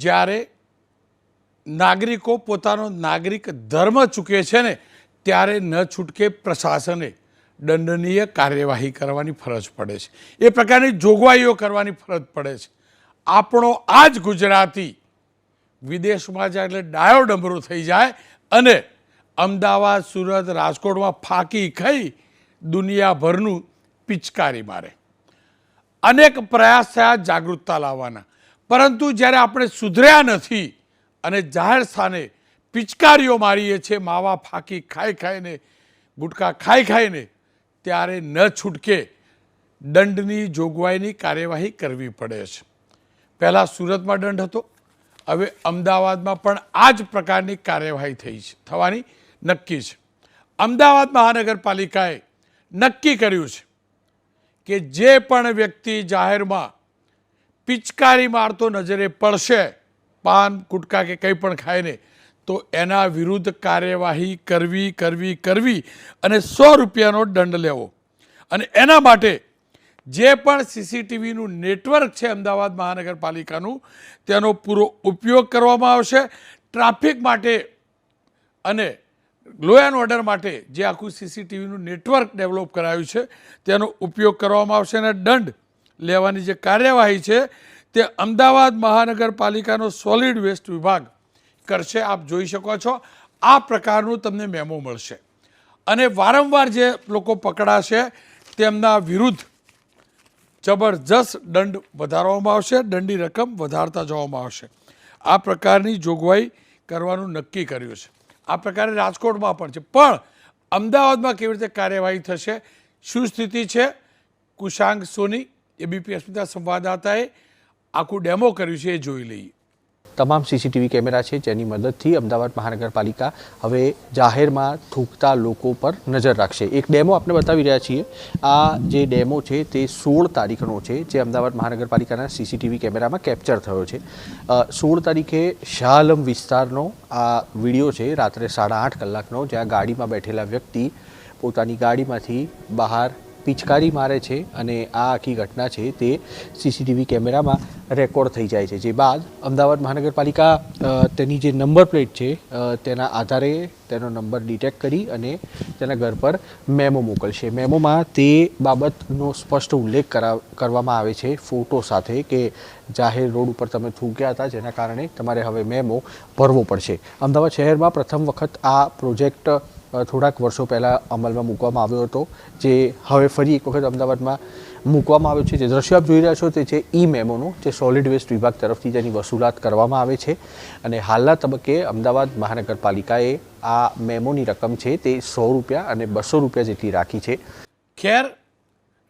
જ્યારે નાગરિકો પોતાનો નાગરિક ધર્મ ચૂકે છે ને, ત્યારે ન છૂટકે પ્રશાસને દંડનીય કાર્યવાહી કરવાની ફરજ પડે છે. એ પ્રકારની જોગવાઈઓ કરવાની ફરજ પડે છે. આપણો આ જ ગુજરાતી વિદેશમાં જાય એટલે ડાયો ડમરો થઈ જાય અને અમદાવાદ, સુરત, રાજકોટમાં ફાંકી ખાઈ દુનિયાભરનું પિચકારી મારે. અનેક પ્રયાસ થયા જાગૃતતા લાવવાના. પરંતુ જ્યારે આપણે સુધર્યા નથી અને જાહેર સ્થાને પિચકારીઓ મારીએ છીએ, માવા ફાંકી ખાઈ ખાઈને, ગુટકા ખાઈ ખાઈને, ત્યારે ન છૂટકે દંડની જોગવાઈની કાર્યવાહી કરવી પડે છે. પહેલાં સુરતમાં દંડ હતો, હવે અમદાવાદમાં પણ આ જ પ્રકારની કાર્યવાહી થઈ છે, થવાની નક્કી છે. અમદાવાદ મહાનગરપાલિકાએ નક્કી કર્યું છે કે જે પણ વ્યક્તિ જાહેરમાં પિચકારી મારતો નજરે પડશે. પાન, ગુટકા કે કંઈ પણ ખાઈને તો એના વિરુદ્ધ કાર્યવાહી કરવી કરવી કરવી અને સો રૂપિયાનો દંડ લેવો. અને એના માટે જે પણ સીસીટીવીનું નેટવર્ક છે અમદાવાદ મહાનગરપાલિકાનું, તેનો પૂરો ઉપયોગ કરવામાં આવશે. ટ્રાફિક માટે અને લો એન્ડ ઓર્ડર માટે જે આખું સીસીટીવીનું નેટવર્ક ડેવલપ કરાયું છે, તેનો ઉપયોગ કરવામાં આવશે અને દંડ લેવાની જે કાર્યવાહી છે તે અમદાવાદ મહાનગરપાલિકાનો સોલિડ વેસ્ટ વિભાગ કરશે. આપ જોઈ શકો છો, આ પ્રકારનું તમને મેમો મળશે. અને વારંવાર જે લોકો પકડાશે તેમના વિરુદ્ધ જબરજસ્ત દંડ વધારવામાં આવશે દંડની રકમ વધારતા જવામાં આવશે. આ પ્રકારની જોગવાઈ કરવાનું નક્કી કર્યું છે. આ પ્રકારે રાજકોટમાં પણ છે. પણ અમદાવાદમાં કેવી રીતે કાર્યવાહી થશે, શું સ્થિતિ છે? કુશાંગ સોની એબીપી અસ્મિતા સંવાદદાતાએ આખું ડેમો કર્યું છે, એ જોઈ લઈએ. તમામ સીસીટીવી કેમેરા છે જેની મદદથી અમદાવાદ મહાનગરપાલિકા હવે જાહેરમાં થૂકતા લોકો પર નજર રાખશે. એક ડેમો આપણે બતાવી રહ્યા છીએ. આ જે ડેમો છે તે સોળ તારીખનો છે, જે અમદાવાદ મહાનગરપાલિકાના સીસીટીવી કેમેરામાં કેપ્ચર થયો છે. સોળ તારીખે શાહલમ વિસ્તારનો આ વીડિયો છે, રાત્રે સાડા આઠ કલાકનો, જ્યાં ગાડીમાં બેઠેલા વ્યક્તિ પોતાની ગાડીમાંથી બહાર પિચકારી મારે છે અને આ આખી ઘટના છે તે સીસીટીવી કેમેરામાં રેકોર્ડ થઈ જાય છે. જે બાદ અમદાવાદ મહાનગરપાલિકા તેની જે નંબર પ્લેટ છે તેના આધારે તેનો નંબર ડિટેક્ટ કરી અને તેના ઘર પર મેમો મોકલશે. મેમોમાં તે બાબતનો સ્પષ્ટ ઉલ્લેખ કરા કરવામાં આવે છે ફોટો સાથે કે જાહેર રોડ ઉપર તમે થૂક્યા હતા, જેના કારણે તમારે હવે મેમો ભરવો પડશે. અમદાવાદ શહેરમાં પ્રથમ વખત આ પ્રોજેક્ટ થોડાક વર્ષો પહેલાં અમલમાં મૂકવામાં આવ્યો હતો, જે હવે ફરી એક વખત અમદાવાદમાં મૂકવામાં આવ્યો છે. જે દ્રશ્ય આપ જોઈ રહ્યા છો તે છે ઈ મેમોનું જે સોલિડ વેસ્ટ વિભાગ તરફથી તેની વસૂલાત કરવામાં આવે છે. અને હાલના તબક્કે અમદાવાદ મહાનગરપાલિકાએ આ મેમોની રકમ છે તે સો રૂપિયા અને બસો રૂપિયા જેટલી રાખી છે. ખેર,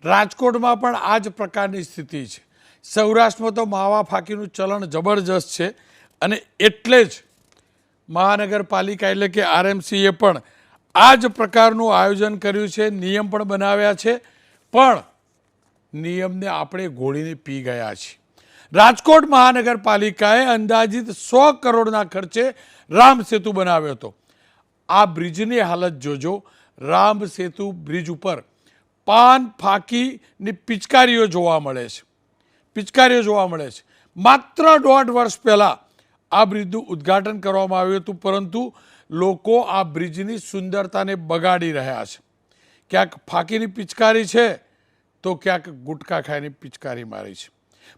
રાજકોટમાં પણ આ જ પ્રકારની સ્થિતિ છે. સૌરાષ્ટ્રમાં તો માવા ફાંકીનું ચલણ જબરજસ્ત છે અને એટલે જ મહાનગરપાલિકા એટલે કે આરએમસીએ પણ આ જ પ્રકારનું આયોજન કર્યું છે, નિયમ પણ બનાવ્યા છે, પણ નિયમને આપણે ઘોળીને પી ગયા છીએ. રાજકોટ મહાનગરપાલિકાએ અંદાજિત સો કરોડના ખર્ચે રામ સેતુ બનાવ્યો હતો. આ બ્રિજની હાલત જોજો. રામ સેતુ બ્રિજ ઉપર પાન ફાંકીની પિચકારીઓ જોવા મળે છે. પિચકારીઓ જોવા મળે છે. માત્ર દોઢ વર્ષ પહેલાં આ બ્રિજનું ઉદ્ઘાટન કરવામાં આવ્યું હતું, પરંતુ લોકો આ બ્રિજની સુંદરતાને બગાડી રહ્યા છે. ક્યાંક ફાંકીની પિચકારી છે, તો ક્યાંક ગુટકા ખાઈની પિચકારી મારી છે.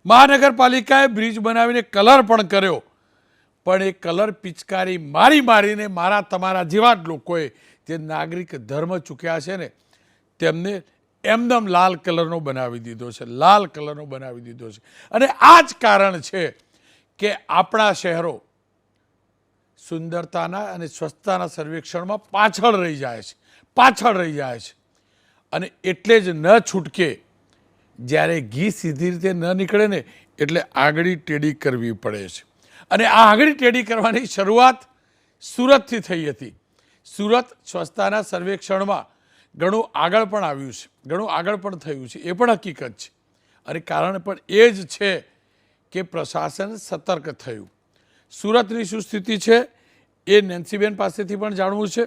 મહાનગરપાલિકાએ બ્રિજ બનાવીને કલર પણ કર્યો, પણ એ કલર પિચકારી મારી મારીને મારા તમારા જેવા જ લોકોએ જે નાગરિક ધર્મ ચૂક્યા છે ને, તેમને એમદમ લાલ કલરનો બનાવી દીધો છે, લાલ કલરનો બનાવી દીધો છે. અને આ જ કારણ છે કે આપણા શહેરો સુંદરતાના અને સ્વચ્છતાના સર્વેક્ષણમાં પાછળ રહી જાય છે. પાછળ રહી જાય છે. અને એટલે જ ન છૂટકે જ્યારે ઘી સીધી રીતે ન નીકળે ને એટલે આંગળી ટેડી કરવી પડે છે. અને આ આંગળી ટેડી કરવાની શરૂઆત સુરતથી થઈ હતી. સુરત સ્વચ્છતાના સર્વેક્ષણમાં ઘણું આગળ પણ આવ્યું છે. ઘણું આગળ પણ થયું છે. એ પણ હકીકત છે. અને કારણ પણ એ જ છે કે પ્રશાસન સતર્ક થયું. સુરતની શું સ્થિતિ છે એ નેન્સીબેન પાસેથી પણ જાણવું છે.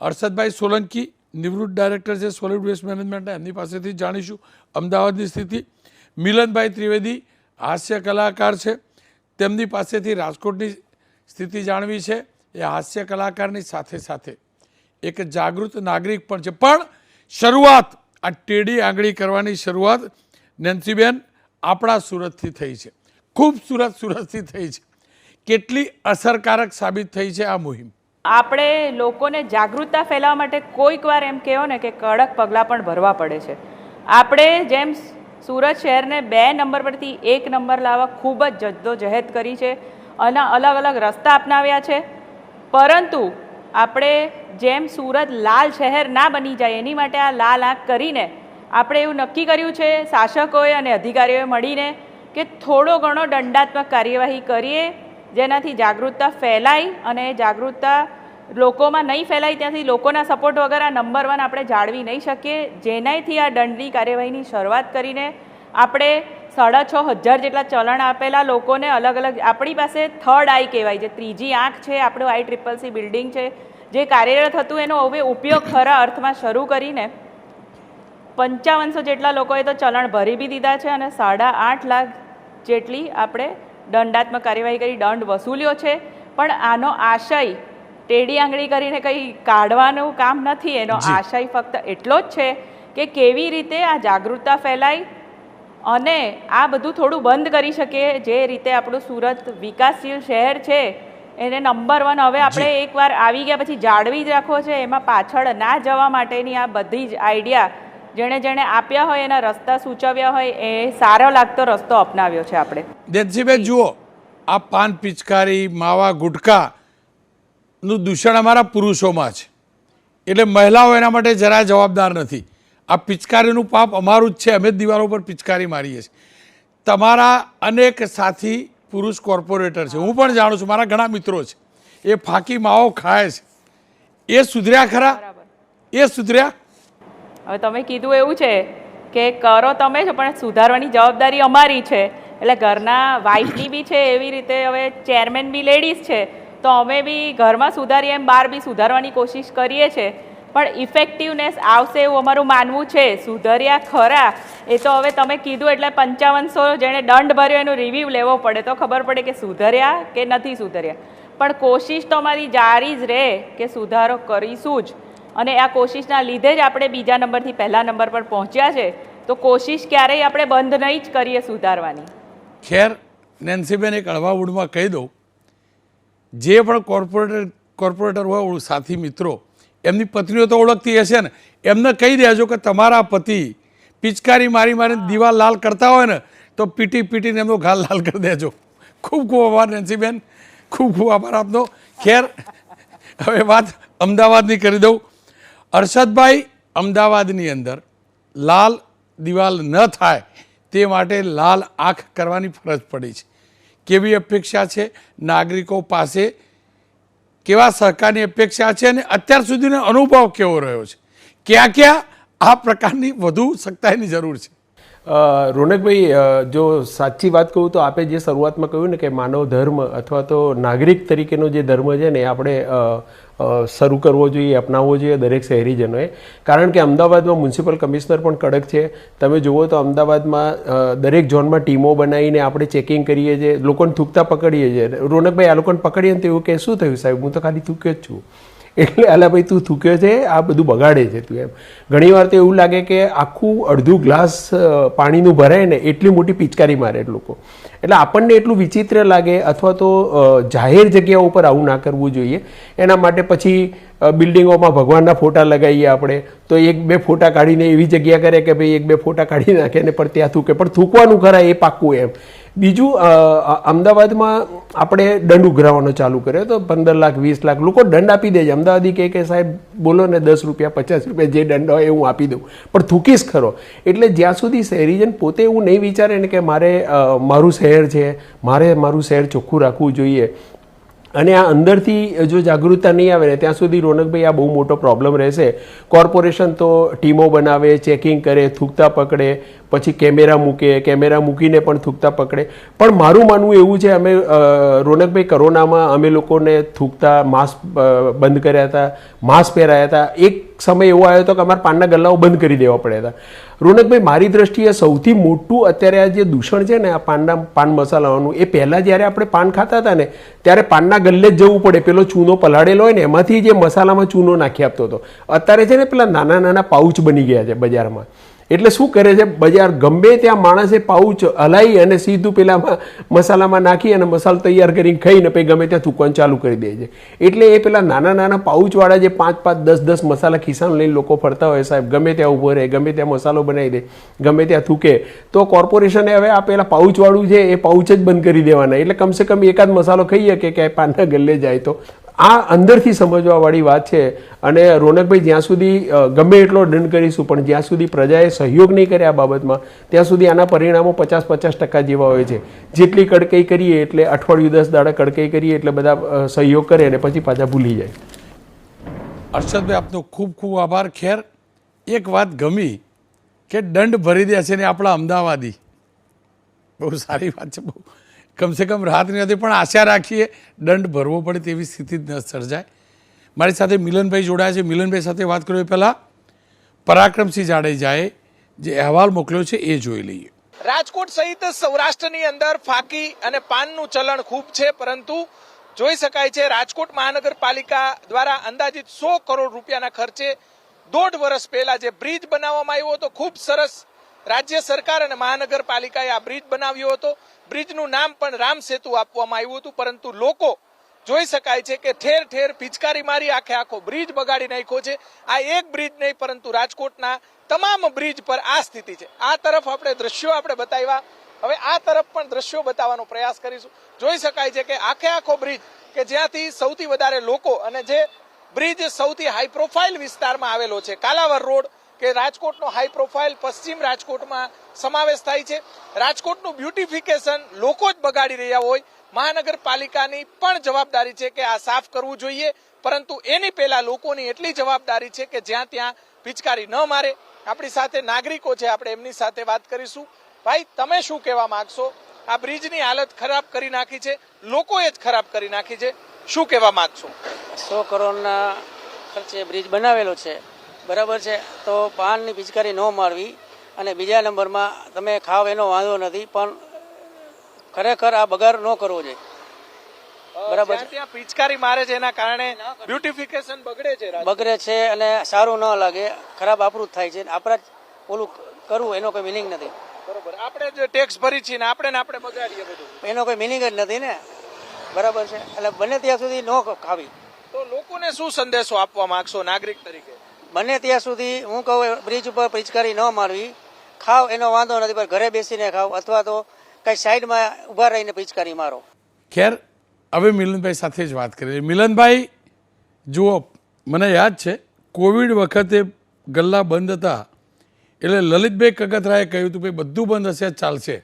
અરશદભાઈ સોલંકી, નિવૃત્ત ડાયરેક્ટર છે સોલિડ વેસ્ટ મેનેજમેન્ટ એમની પાસેથી જાણીશું અમદાવાદની સ્થિતિ. મિલનભાઈ ત્રિવેદી હાસ્ય કલાકાર છે. તેમની પાસેથી રાજકોટની સ્થિતિ જાણવી છે. એ હાસ્ય કલાકારની સાથે સાથે એક જાગૃત નાગરિક પણ છે. પણ શરૂઆત, આ ટેડી આંગળી કરવાની શરૂઆત નેન્સીબેન આપણા સુરતથી થઈ છે. ખૂબ સુરત સુરતથી થઈ છે. કેટલી અસરકારક સાબિત થઈ છે આ મુહિમ? આપણે લોકોને જાગૃતતા ફેલાવવા માટે કોઈક વાર એમ કહો ને કે કડક પગલાં પણ ભરવા પડે છે. આપણે જેમ સુરત શહેરને બે નંબર પરથી એક નંબર લાવવા ખૂબ જ જદ્દોજહેદ કરી છે અને અલગ અલગ રસ્તા અપનાવ્યા છે. પરંતુ આપણે જેમ સુરત લાલ શહેર ના બની જાય એની માટે આ લાલ આંખ કરીને આપણે એવું નક્કી કર્યું છે, શાસકોએ અને અધિકારીઓએ મળીને કે થોડો ઘણો દંડાત્મક કાર્યવાહી કરીએ જેનાથી જાગૃતતા ફેલાય અને જાગૃતતા લોકોમાં નહીં ફેલાય ત્યાંથી લોકોના સપોર્ટ વગર આ નંબર વન આપણે જાળવી નહીં શકીએ. જેનાથી આ દંડની કાર્યવાહીની શરૂઆત કરીને આપણે સાડા છ હજાર જેટલા ચલણ આપેલા લોકોને અલગ અલગ આપણી પાસે થર્ડ આઈ કહેવાય છે. ત્રીજી આંખ છે, આપણું આઈ ટ્રિપલ સી બિલ્ડિંગ છે. જે કાર્યરત હતું એનો હવે ઉપયોગ ખરા અર્થમાં શરૂ કરીને પંચાવનસો જેટલા લોકોએ તો ચલણ ભરી બી દીધા છે અને સાડા આઠ લાખ જેટલી આપણે દંડાત્મક કાર્યવાહી કરી દંડ વસૂલ્યો છે. પણ આનો આશય ટેડી આંગળી કરીને કંઈ કાઢવાનું કામ નથી એનો આશય ફક્ત એટલો જ છે કે કેવી રીતે આ જાગૃતતા ફેલાય અને આ બધું થોડું બંધ કરી શકીએ જે રીતે આપણું સુરત વિકાસશીલ શહેર છે એને નંબર વન હવે આપણે એકવાર આવી ગયા પછી જાળવી જ રાખવો છે. એમાં પાછળ ના જવા માટેની આ બધી જ આઈડિયા જેણે જેણે આપ્યા હોય એના રસ્તા સૂચવ્યા હોય એ સારો લાગતો રસ્તો અપનાવ્યો છે આપણે. દેનસીબેન જુઓ આ પાન પિચકારી માવા ગુટકાનું દૂષણ અમારા પુરુષોમાં છે. એટલે મહિલાઓ એના માટે જરાય જવાબદાર નથી. આ પિચકારીનું પાપ અમારું જ છે. અમે જ દિવાલો પર પિચકારી મારીએ છીએ. તમારા અનેક સાથી પુરુષ કોર્પોરેટર છે. હું પણ જાણું છું મારા ઘણા મિત્રો છે. એ ફાંકી માવો ખાય છે. એ સુધર્યા ખરા? એ સુધર્યા? હવે તમે કીધું એવું છે કે કરો તમે છો પણ સુધારવાની જવાબદારી અમારી છે. એટલે ઘરના વાઇફની બી છે એવી રીતે, હવે ચેરમેન બી લેડીઝ છે. તો અમે બી ઘરમાં સુધારીએ એમ બહાર બી સુધારવાની કોશિશ કરીએ છીએ. પણ ઇફેક્ટિવનેસ આવશે એવું અમારું માનવું છે. સુધર્યા ખરા. એ તો હવે તમે કીધું એટલે પંચાવનસો જેણે દંડ ભર્યો એનું રિવ્યૂ લેવો પડે. તો ખબર પડે કે સુધર્યા કે નથી સુધર્યા. પણ કોશિશ તો અમારી જારી જ રહે કે સુધારો કરીશું જ. અને આ કોશિશના લીધે જ આપણે બીજા નંબરથી પહેલા નંબર પર પહોંચ્યા છે, તો કોશિશ ક્યારેય આપણે બંધ નહીં જ કરીએ સુધારવાની. ખેર, નેન્સીબેન એક હળવા મૂડમાં કહી દઉં, જે પણ કોર્પોરેટર કોર્પોરેટર હોય સાથી મિત્રો, એમની પત્નીઓ તો ઓળખતી હશે ને, એમને કહી દેજો કે તમારા પતિ પિચકારી મારી મારીને દિવાલ લાલ કરતા હોય ને, તો પીટી પીટીને એમનો ઘાલ લાલ કરી દેજો. ખૂબ ખૂબ આભાર, નેન્સીબેન. ખૂબ ખૂબ આભાર આપનો. ખેર, હવે વાત અમદાવાદની કરી દઉં. અરશદભાઈ અમદાવાદની અંદર લાલ દિવાલ ન થાય તે માટે લાલ આંખ કરવાની ફરજ પડી છે. કેવી અપેક્ષા છે? નાગરિકો પાસે કેવા સહકારની અપેક્ષા છે અને અત્યાર સુધીનો અનુભવ કેવો રહ્યો છે? ક્યાં ક્યાં આ પ્રકારની વધુ સખ્તાઈની જરૂર છે? રોનકભાઈ જો સાચી વાત કહું તો આપે જે શરૂઆતમાં કહ્યું ને કે માનવ ધર્મ અથવા તો નાગરિક તરીકેનો જે ધર્મ છે ને આપણે શરૂ કરવો જોઈએ, અપનાવવો જોઈએ દરેક શહેરીજનોએ. કારણ કે અમદાવાદમાં મ્યુનિસિપલ કમિશનર પણ કડક છે. તમે જુઓ તો અમદાવાદમાં દરેક ઝોનમાં ટીમો બનાવીને આપણે ચેકિંગ કરીએ છીએ, લોકોને થૂકતા પકડીએ છીએ. રોનકભાઈ, આ લોકોને પકડીએ ને તો એવું કે શું થયું સાહેબ? હું તો ખાલી થૂક્યો જ છું. એટલે અલા ભાઈ તું થૂક્યો છે, આ બધું બગાડે છે તું એમ. ઘણી વાર તો એવું લાગે કે આખું અડધું ગ્લાસ પાણીનું ભરાય ને એટલી મોટી પિચકારી મારે લોકો. એટલે આપણને એટલું વિચિત્ર લાગે અથવા તો જાહેર જગ્યા ઉપર આવું ના કરવું જોઈએ. એના માટે પછી બિલ્ડિંગોમાં ભગવાનના ફોટા લગાવીએ આપણે. તો એક બે ફોટા કાઢીને એવી જગ્યા કરે કે ભાઈ એક બે ફોટા કાઢી નાખે ને પણ ત્યાં થૂકે. પણ થૂકવાનું ખરા એ પાક્કું એમ. બીજું અમદાવાદમાં આપણે દંડ ઉઘરાવવાનો ચાલુ કર્યો તો પંદર લાખ, વીસ લાખ લોકો દંડ આપી દે છે. અમદાવાદી કહે કે સાહેબ, બોલો ને દસ રૂપિયા, પચાસ રૂપિયા જે દંડ હોય એ હું આપી દઉં. પણ થૂકીશ ખરો. એટલે જ્યાં સુધી શહેરીજન પોતે એવું નહીં વિચારે ને કે મારે મારું શહેર છે, મારે મારું શહેર ચોખ્ખું રાખવું જોઈએ અને આ અંદરથી જો જાગૃતતા નહીં આવે ને, ત્યાં સુધી રોનકભાઈ આ બહુ મોટો પ્રોબ્લેમ રહેશે. કોર્પોરેશન તો ટીમો બનાવે ચેકિંગ કરે, થૂકતા પકડે, પછી કેમેરા મૂકે, કેમેરા મૂકીને પણ થૂકતા પકડે. પણ મારું માનવું એવું છે, અમે રોનકભાઈ કોરોનામાં અમે લોકોને થૂકતા માસ્ક બંધ કર્યા હતા માસ્ક પહેરાયા હતા. એક સમય એવો આવ્યો હતો કે અમારે પાનના ગલ્લાઓ બંધ કરી દેવા પડ્યા હતા. રોનકભાઈ, મારી દ્રષ્ટિએ સૌથી મોટું અત્યારે આ જે દૂષણ છે ને, આ પાનના પાન મસાલાઓનું, એ પહેલાં જ્યારે આપણે પાન ખાતા હતા ને, ત્યારે પાનના ગલ્લે જ જવું પડે. પેલો ચૂનો પલાળેલો હોય ને, એમાંથી જે મસાલામાં ચૂનો નાખી આપતો હતો. અત્યારે છે ને, પેલા નાના નાના પાઉચ બની ગયા છે બજારમાં. એટલે શું કરે છે? બજાર ગમે ત્યાં માણસે પાઉચ હલાવી અને સીધું પેલામાં મસાલામાં નાખી અને મસાલો તૈયાર કરીને ખાઈને પછી ગમે ત્યાં થૂકવાનું ચાલુ કરી દે છે. એટલે એ પેલા નાના નાના પાઉચવાળા જે પાંચ પાંચ દસ દસ મસાલા ખિસ્સામાં લઈને લોકો ફરતા હોય સાહેબ, ગમે ત્યાં ઊભો રહે, ગમે ત્યાં મસાલો બનાવી દે, ગમે ત્યાં થૂકે, તો કોર્પોરેશને હવે આ પેલા પાઉચવાળું છે એ પાઉચ જ બંધ કરી દેવાના. એટલે કમસે કમ એકાદ મસાલો ખાઈએ કે ક્યાંય પાનના ગલ્લે જાય તો. આ અંદરથી સમજવાવાળી વાત છે. અને રોનકભાઈ, જ્યાં સુધી ગમે એટલો દંડ કરીશું, પણ જ્યાં સુધી પ્રજાએ સહયોગ નહીં કરે આ બાબતમાં, ત્યાં સુધી આના પરિણામો પચાસ પચાસ ટકા જેવા હોય છે. જેટલી કડકઈ કરીએ એટલે અઠવાડિયું દસ દાડા કડકઈ કરીએ એટલે બધા સહયોગ કરે અને પછી પાછા ભૂલી જાય. અર્ષદભાઈ આપનો ખૂબ ખૂબ આભાર. ખેર, એક વાત ગમી કે દંડ ભરી દે છે ને આપણા અમદાવાદી. બહુ સારી વાત છે, બહુ. કમસે કમ રાહત નહીં હતી પણ આશા રાખીએ દંડ ભરવો પડે તેવી સ્થિતિ ન સર્જાય. મારી સાથે મિલનભાઈ જોડાયા છે. મિલનભાઈ સાથે વાત કરીએ પહેલાં. પરાક્રમસિંહ જાડેજાએ જે અહેવાલ મોકલ્યો છે એ જોઈ લઈએ. રાજકોટ સહિત સૌરાષ્ટ્રની અંદર ફાકી અને પાનનું ચલણ ખૂબ છે, પરંતુ જોઈ શકાય છે રાજકોટ મહાનગરપાલિકા દ્વારા અંદાજિત સો કરોડ રૂપિયાના ખર્ચે દોઢ વર્ષ પહેલા જે બ્રિજ બનાવવામાં આવ્યો હતો, ખૂબ સરસ રાજ્ય સરકાર અને મહાનગરપાલિકાએ આ બ્રિજ બનાવ્યો હતો. બ્રિજનું નામ પણ રામ સેતુ આપવામાં આવ્યું હતું, પરંતુ લોકો જોઈ શકાય છે કે ઠેર ઠેર પિચકારી મારી આખે આખો બ્રિજ બગાડી નાખ્યો છે. આ એક બ્રિજ નહીં, પરંતુ રાજકોટના તમામ બ્રિજ પર આ સ્થિતિ છે. આ તરફ આપણે દ્રશ્યો આપણે બતાવ્યા. હવે આ તરફ પણ દ્રશ્યો બતાવવાનો પ્રયાસ કરીશું. જોઈ શકાય છે કે આખે આખો બ્રિજ કે જ્યાંથી સૌથી વધારે લોકો અને જે બ્રિજ સૌથી હાઈ પ્રોફાઇલ વિસ્તારમાં આવેલો છે કાલાવર રોડ કે રાજકોટનો હાઈ પ્રોફાઇલ પશ્ચિમ રાજકોટમાં સમાવેશ થાય છે. રાજકોટનું બ્યુટિફિકેશન લોકો જ બગાડી રહ્યા હોય. મહાનગરપાલિકાની પણ જવાબદારી છે કે આ સાફ કરવું જોઈએ. પરંતુ એની પહેલા લોકોની એટલી જવાબદારી છે કે જ્યાં ત્યાં પિચકારી ન મારે. આપણી સાથે નાગરિકો છે, આપણે એમની સાથે વાત કરીશું. ભાઈ, તમે શું કહેવા માંગશો? આ બ્રિજની હાલત ખરાબ કરી નાખી છે. લોકોએ જ ખરાબ કરી નાખી છે. શું કહેવા માંગશો? સો કરોડના ખર્ચે બ્રિજ બનાવેલો છે. બરાબર છે. તો પાનની પિચકારી ન મારવી અને બીજા નંબરમાં તમે ખાવ એનો વાંધો નથી પણ ખરેખર આ બગાડ ન કરવો જોઈએ. બરાબર ત્યાં પિચકારી મારે છે એના કારણે બ્યુટિફિકેશન બગડે છે બગડે છે અને સારું ન લાગે ખરાબ આપણું જ થાય છે. આપણે ઓલું કરવું એનો કોઈ મિનિંગ નથી. બરોબર. આપણે જે ટેક્સ ભરી છીએ ને આપણે ને આપણે બગાડીએ બધું. એનો કોઈ મિનિંગ જ નથી ને. બરાબર છે. એટલે બને ત્યાં સુધી ન ખાવી. તો લોકોને શું સંદેશો આપવા માંગશો નાગરિક તરીકે? બને ત્યાં સુધી હું કહું બ્રિજ ઉપર પિચકારી ન મારવી. ખાવ, એનો વાંધો નથી, પણ ઘરે બેસીને ખાવ. અથવા તો કઈ સાઈડમાં ઊભા રહીને પિચકારી મારો. ખેર, હવે મિલનભાઈ સાથે જ વાત કરીએ. મિલનભાઈ, જુઓ, મને યાદ છે, કોવિડ વખતે ગલ્લા બંધ હતા. એટલે લલિતભાઈ કગતરાએ કહ્યું હતું, ભાઈ, બધું બંધ હશે, ચાલશે.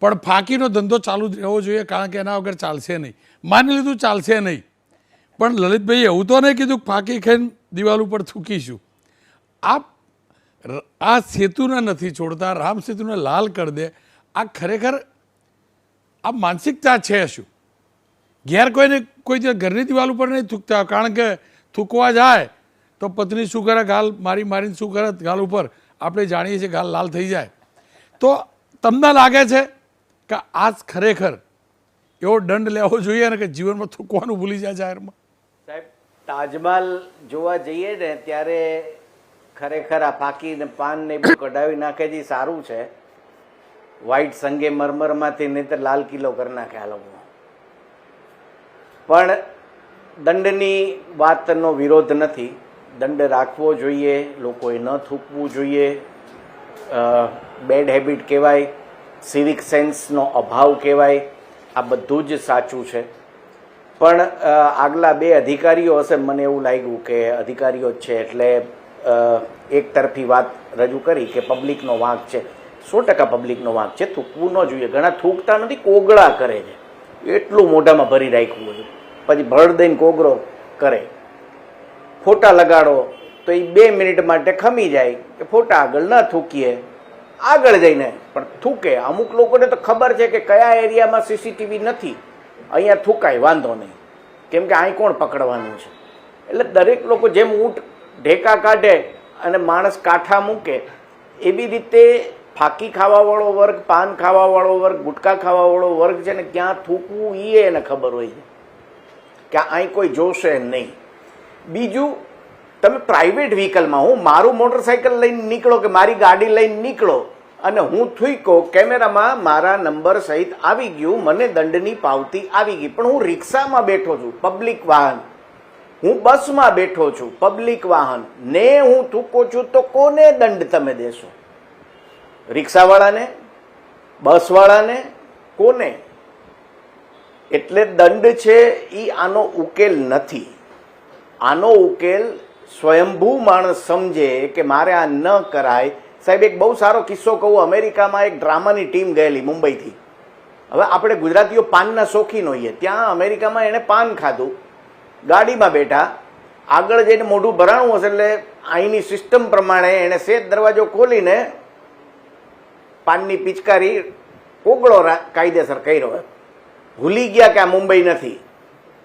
પણ ફાંકીનો ધંધો ચાલુ રહેવો જોઈએ, કારણ કે એના વગર ચાલશે નહીં. માની લીધું, ચાલશે નહીં. પણ લલિતભાઈએ એવું તો નહીં કીધું ફાંકી ખાઈને દિવાલ ઉપર થૂકીશું. આપ આ સેતુને નથી છોડતા, રામ સેતુને લાલ કરી દે. આ ખરેખર આ માનસિકતા છે શું? ઘેર કોઈને, કોઈ ઘરની દિવાલ ઉપર નહીં થૂકતા, કારણ કે થૂકવા જાય, તો પત્ની શું કરે? ગાલ મારી મારીને શું કરે? ગાલ ઉપર. આપણે જાણીએ છીએ ગાલ લાલ થઈ જાય. તો તમને લાગે છે કે આ ખરેખર એવો દંડ લેવો જોઈએ ને કે જીવનમાં થૂકવાનું ભૂલી જાય જાહેરમાં? તાજમહાલ જોવા જઈએ ને, ત્યારે ખરેખર આ પાકી ને પાન ને બધું કઢાવી નાખે છે સારું છે. વ્હાઈટ સંગે મરમરમાંથી તો લાલ કિલ્લો કરી નાખે આ લોકો. પણ દંડની વાતનો વિરોધ નથી. દંડ રાખવો જોઈએ, લોકોએ ન થૂકવું જોઈએ. બેડ હેબિટ કહેવાય, સિવિક સેન્સનો અભાવ કહેવાય. આ બધું જ સાચું છે. પણ આગલા બે અધિકારીઓ હશે. મને એવું લાગ્યું કે અધિકારીઓ જ છે એટલે એક તરફી વાત રજૂ કરી કે પબ્લિકનો વાંક છે. સો ટકા પબ્લિકનો વાંક છે. થૂકવું ન જોઈએ. ઘણા થૂકતા નથી, કોગળા કરે છે. એટલું મોઢામાં ભરી રાખ્યું હોય. પછી ભળ દઈને કોગળો કરે. ફોટા લગાડો તો એ બે મિનિટ માટે ખમી જાય કે ફોટા આગળ ન થૂકીએ. આગળ જઈને, પણ થૂકે. અમુક લોકોને તો ખબર છે કે કયા એરિયામાં સીસીટીવી નથી. અહીંયા થૂકાય, વાંધો નહીં. કેમ કે અહીં કોણ પકડવાનું છે? એટલે દરેક લોકો જેમ ઊંટ ઢેકા કાઢે અને માણસ કાંઠા મૂકે એવી રીતે ફાકી ખાવાવાળો વર્ગ, પાન ખાવાવાળો વર્ગ, ગુટકા ખાવાવાળો વર્ગ છે ને ક્યાં થૂકવું એ એને ખબર હોય છે. કે અહીં કોઈ જોશે નહીં. બીજું, તમે પ્રાઇવેટ વ્હીકલમાં હું મારું મોટરસાયકલ લઈને નીકળો કે મારી ગાડી લઈને નીકળો અને હું થૂકો કેમેરામાં મારા નંબર સહિત આવી ગયું, મને દંડની પાવતી આવી ગઈ. પણ હું રિક્ષામાં બેઠો છું, પબ્લિક વાહન. હું બસમાં બેઠો છું, પબ્લિક વાહન. ને હું થૂકો છું તો કોને દંડ તમે દેશો? રિક્ષાવાળાને? બસવાળાને? કોને? એટલે દંડ છે એ આનો ઉકેલ નથી. આનો ઉકેલ સ્વયંભૂ માણસ સમજે કે મારે આ ન કરાય સાહેબ, એક બહુ સારો કિસ્સો કહું. અમેરિકામાં એક ડ્રામાની ટીમ ગયેલી મુંબઈથી. હવે આપણે ગુજરાતીઓ પાનના શોખીન હોઈએ. ત્યાં અમેરિકામાં એણે પાન ખાધું. ગાડીમાં બેઠા. આગળ જઈને મોઢું ભરાણું હશે એટલે અહીંની સિસ્ટમ પ્રમાણે એણે સેજ દરવાજો ખોલીને પાનની પિચકારી કોગળો કાયદેસર કર્યો. ભૂલી ગયા કે આ મુંબઈ નથી,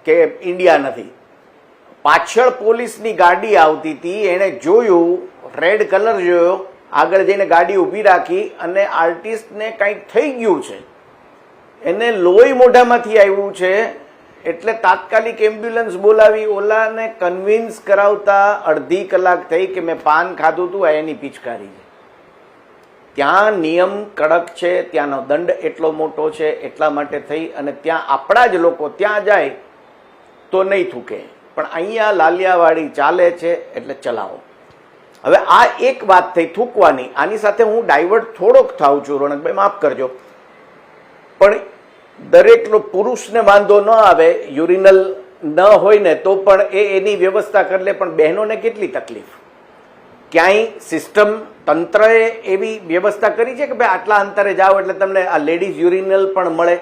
કે ઇન્ડિયા નથી. પાછળ પોલીસની ગાડી આવતી હતી એણે જોયું, રેડ કલર જોયો. આગળ જઈને ગાડી ઊભી રાખી અને આર્ટિસ્ટને કંઈક થઈ ગયું છે. એને લોહી મોઢામાંથી આવ્યું છે. એટલે તાત્કાલિક એમ્બ્યુલન્સ બોલાવી, ઓલાને કન્વિન્સ કરાવતા અડધી કલાક થઈ કે મેં પાન ખાધું હતું આ એની પિચકારી છે. ત્યાં નિયમ કડક છે, ત્યાંનો દંડ એટલો મોટો છે, એટલા માટે થઈ અને ત્યાં આપણા જ લોકો ત્યાં જાય તો નહીં થૂકે. પણ અહીંયા લાલિયાવાડી ચાલે છે, એટલે ચલાવો. હવે આ એક વાત થઈ થૂકવાની. આની સાથે હું ડાયવર્ટ થોડોક થાઉં છું. રોનકભાઈ, માફ કરજો. પણ દરેકનો પુરુષને વાંધો ન આવે યુરિનલ ન હોય ને તો પણ એ એની વ્યવસ્થા કરી લે. પણ બહેનોને કેટલી તકલીફ? ક્યાંય સિસ્ટમ તંત્રએ એવી વ્યવસ્થા કરી છે કે ભાઈ આટલા અંતરે જાઓ એટલે તમને આ લેડીઝ યુરિનલ પણ મળે?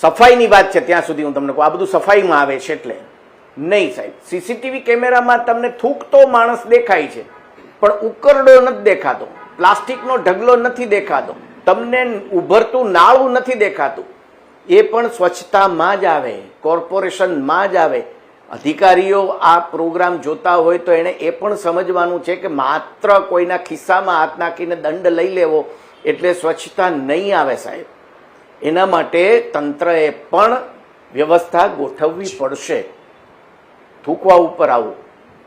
સફાઈની વાત છે ત્યાં સુધી હું તમને કહું. આ બધું સફાઈમાં આવે છે એટલે. નહીં સાહેબ. સીસીટીવી કેમેરામાં તમને થૂકતો માણસ દેખાય છે. પણ ઉકરડો નથી દેખાતો. પ્લાસ્ટિકનો ઢગલો નથી દેખાતો. તમને ઉભરતું નાળું નથી દેખાતું. એ પણ સ્વચ્છતામાં જ આવે. કોર્પોરેશનમાં જ આવે. અધિકારીઓ આ પ્રોગ્રામ જોતા હોય તો એણે એ પણ સમજવાનું છે કે માત્ર કોઈના ખિસ્સામાં હાથ નાખીને દંડ લઈ લેવો એટલે સ્વચ્છતા નહીં આવે સાહેબ. એના માટે તંત્રએ પણ વ્યવસ્થા ગોઠવવી પડશે. થૂકવા ઉપર આવું.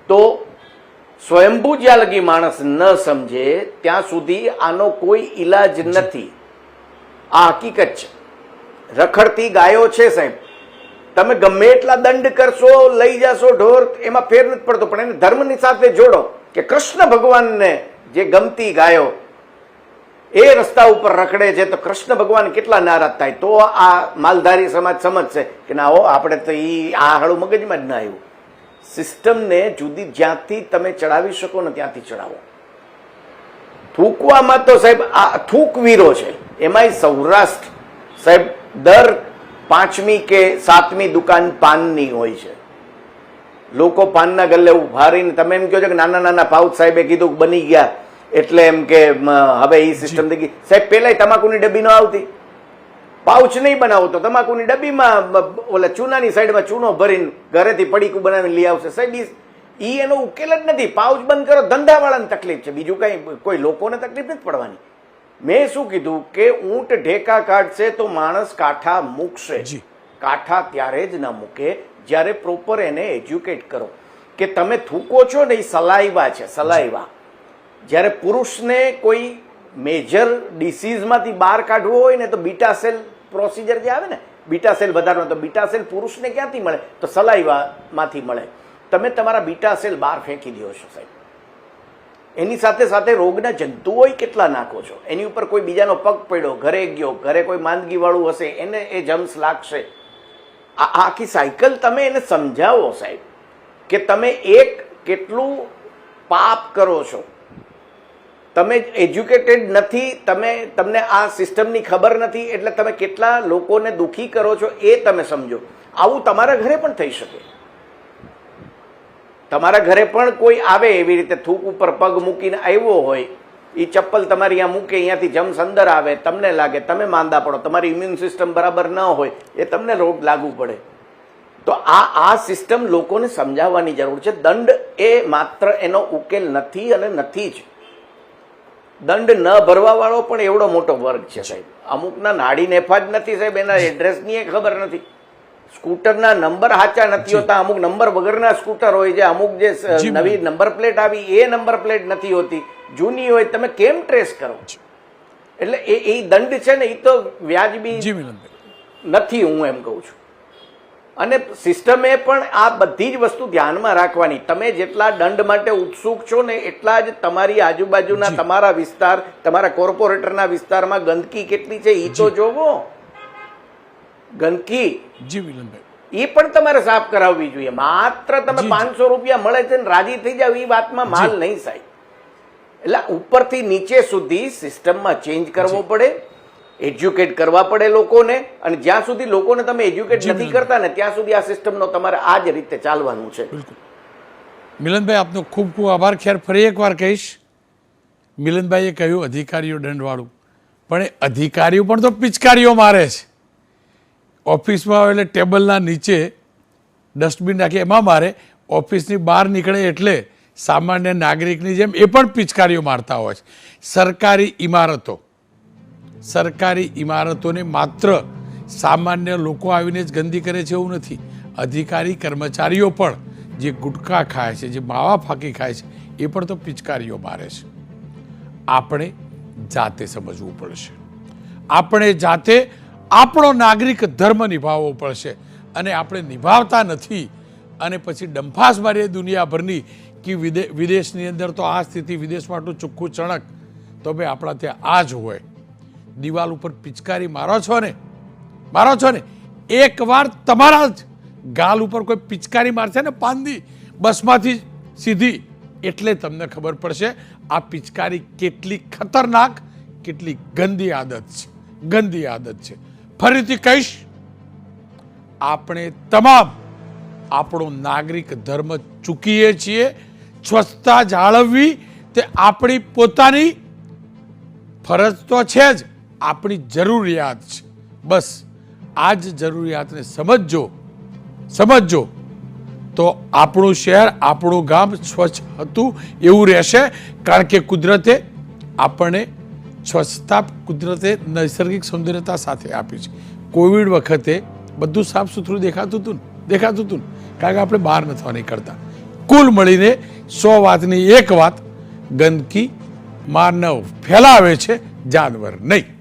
તો સ્વયંભૂ જ્યાં લગી માણસ ન સમજે ત્યાં સુધી આનો કોઈ ઈલાજ નથી. આ હકીકત છે. રખડતી ગાયો છે સાહેબ. તમે ગમે એટલા દંડ કરશો લઈ જશો ઢોર એમાં ફેર નથી પડતો. પણ એને ધર્મની સાથે જોડો કે કૃષ્ણ ભગવાનને જે ગમતી ગાયો એ રસ્તા ઉપર રખડે છે તો કૃષ્ણ ભગવાન કેટલા નારાજ થાય? તો આ માલધારી સમાજ સમજશે કે ના હો આપણે તો એ આ હળું મગજમાં જ ના આવ્યું. સિસ્ટમને જુદી જ્યાંથી તમે ચડાવી શકો ને ત્યાંથી ચડાવો. થૂકવામાં તો સાહેબ આ થૂકવીરો છે, એમાંય સૌરાષ્ટ્ર સાહેબ દર પાંચમી કે સાતમી દુકાન પાનની હોય છે. લોકો પાનના ગલ્લે ઊભા રહીને, તમે એમ કહો છો કે નાના નાના પાઉચ સાહેબે કીધું બની ગયા, એટલે એમ કે હવે એ સિસ્ટમ થઈ ગઈ. સાહેબ પહેલાંય તમાકુની ડબ્બી ન આવતી. પાઉચ નહીં બનાવો તો તમાકુની ડબ્બીમાં ઓલા ચૂનાની સાઈડમાં ચૂનો ભરીને ઘરેથી પડીકું બનાવીને લઈ આવશે. સાહેબ ઈ એનો ઉકેલ જ નથી. પાઉચ બંધ કરો ધંધાવાળાને તકલીફ છે. બીજું કાંઈ કોઈ લોકોને તકલીફ નથી પડવાની. મેં શું કીધું કે ઊંટ ઢેકા કાઢશે તો માણસ કાંઠા મૂકશે. કાંઠા ત્યારે જ ન મૂકે જ્યારે પ્રોપર એને એજ્યુકેટ કરો. કે તમે થૂકો છો ને એ સલાઈવા છે સલાઈવા. જ્યારે પુરુષને કોઈ મેજર ડિસીઝમાંથી બહાર કાઢવો હોય ને તો બીટા સેલ પ્રોસિજર જે આવે ને, બીટા સેલ વધારવાનો, તો બીટા સેલ પુરુષને ક્યાંથી મળે? તો સલાઈવામાંથી મળે. તમે તમારા બીટા સેલ બહાર ફેંકી દો છો સાહેબ. એની સાથે સાથે રોગના જંતુઓ કેટલા નાખો છો? એની ઉપર કોઈ બીજાનો પગ પડ્યો, ઘરે ગયો, ઘરે કોઈ માંદગીવાળું હશે, એને એ જમ્સ લાગશે. આ આખી સાયકલ તમે એને સમજાવો સાહેબ, કે તમે એક કેટલું પાપ કરો છો. તમે એજ્યુકેટેડ નથી, તમે, તમને આ સિસ્ટમની ખબર નથી, એટલે તમે કેટલા લોકોને દુઃખી કરો છો એ તમે સમજો. આવું તમારા ઘરે પણ થઈ શકે. તમારા ઘરે પણ કોઈ આવે એવી રીતે થૂક ઉપર પગ મૂકીને આવ્યો હોય એ ચપ્પલ તમારી અહીંયા મૂકે અહીંયાથી જમ્સ અંદર આવે, તમને લાગે, તમે માંદા પડો, તમારી ઇમ્યુન સિસ્ટમ બરાબર ન હોય, એ તમને રોગ લાગુ પડે. તો આ આ સિસ્ટમ લોકોને સમજાવવાની જરૂર છે. દંડ એ માત્ર એનો ઉકેલ નથી અને નથી જ. દંડ ન ભરવા વાળો પણ એવડો મોટો વર્ગ છે સાહેબ. અમુકના નાડી નેફા જ નથી સાહેબ એના એડ્રેસની એ ખબર નથી. સ્કૂટરના નંબર સાચા નથી હોતા અમુક નંબર વગરના સ્કૂટર હોય છે અમુક જે નવી નંબર પ્લેટ આવી એ નંબર પ્લેટ નથી હોતી. જૂની હોય તમે કેમ ટ્રેસ કરો? એટલે એ એ દંડ છે ને એ તો વ્યાજબી નથી હું એમ કહું છું. અને સિસ્ટમે પણ આ બધી જ વસ્તુ ધ્યાનમાં રાખવાની. તમે જેટલા દંડ માટે ઉત્સુક છો ને એટલા જ તમારી આજુબાજુના તમારા વિસ્તાર તમારા કોર્પોરેટરના વિસ્તારમાં ગંદકી કેટલી છે એ તો જોવો. ગંદકી. જી મિલનભાઈ. એ પણ તમારે સાફ કરાવવી જોઈએ. માત્ર તમે પાંચસો રૂપિયા મળે છે ને રાજી થઈ જાવ એ વાતમાં માલ નહીં સાહેબ. એટલે ઉપરથી નીચે સુધી સિસ્ટમમાં ચેન્જ કરવો પડે. એજ્યુકેટ કરવા પડે લોકોને અને જ્યાં સુધી લોકોને તમે એજ્યુકેટ નથી કરતા ને ત્યાં સુધી આ સિસ્ટમનો તમારે આ જ રીતે ચાલવાનું છે. મિલનભાઈ આપનો ખૂબ ખૂબ આભાર. ખેર ફરી એકવાર કહીશ મિલનભાઈએ કહ્યું અધિકારીઓ દંડવાળું. પણ એ અધિકારીઓ પણ તો પિચકારીઓ મારે છે. ઓફિસમાં એટલે ટેબલના નીચે ડસ્ટબિન રાખી એમાં મારે. ઓફિસની બહાર નીકળે એટલે સામાન્ય નાગરિકની જેમ એ પણ પિચકારીઓ મારતા હોય છે. સરકારી ઇમારતો સરકારી ઇમારતોને માત્ર સામાન્ય લોકો આવીને જ ગંદી કરે છે એવું નથી. અધિકારી, કર્મચારીઓ પણ જે ગુટખા ખાય છે, જે માવા ફાંકી ખાય છે, એ પણ તો પિચકારીઓ મારે છે. આપણે જાતે સમજવું પડશે. આપણે જાતે આપણો નાગરિક ધર્મ નિભાવવો પડશે અને આપણે નિભાવતા નથી અને પછી ડંફાસ મારીએ દુનિયાભરની કે વિદે, વિદેશની અંદર તો આ સ્થિતિ વિદેશમાં આટલું ચોખ્ખું ચણક, તો ભાઈ આપણા ત્યાં આ જ હોય. દિવાલ ઉપર પિચકારી મારો છો ને? મારો છો ને? એકવાર તમારા જ ગાલ ઉપર કોઈ પિચકારી મારશે ને પાંદી, બસમાંથી સીધી, એટલે તમને ખબર પડશે આ પિચકારી કેટલી ખતરનાક, કેટલી ગંદી આદત છે. ગંદી આદત છે. ફરીથી કહીશ, આપણે તમામ આપણો નાગરિક ધર્મ ચૂકીએ છીએ, સ્વચ્છતા જાળવવી, તે આપણી પોતાની ફરજ તો છે જ. આપણી જરૂરિયાત છે. બસ, આ જ જરૂરિયાતને સમજજો. સમજજો. તો આપણું શહેર, આપણું ગામ સ્વચ્છ હતું એવું રહેશે, કારણ કે કુદરતે આપણને સ્વચ્છતા, કુદરતે નૈસર્ગિક સૌંદર્યતા સાથે આપી છે. કોવિડ વખતે બધું સાફ સુથરું દેખાતું હતું દેખાતું હતું કારણ કે આપણે બહાર નથી નીકળતા કુલ મળીને સો વાતની એક વાત, ગંદકી માનવ ફેલાવે છે, જાનવર નહીં.